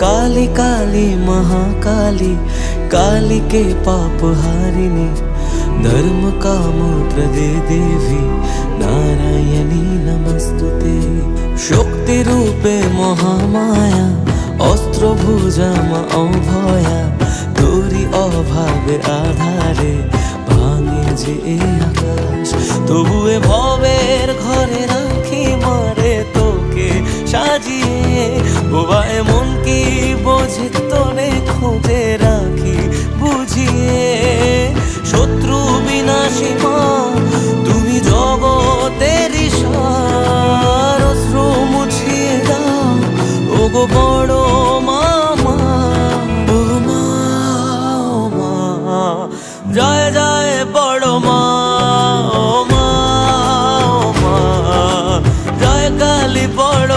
काली काली महाकाली काली के पाप हारिणी धर्म काम प्रदे देवी नारायणी नमस्तुते শক্তি রূপে মহামায়া অস্ত্র ভুজামা অভয়া তোরি অভাবে আধারে ভাঙে যে এ আকাশ তবু ওগো বড় মামা ও মা মা। জয় জয় বড় মা মা। জয় কালী বড়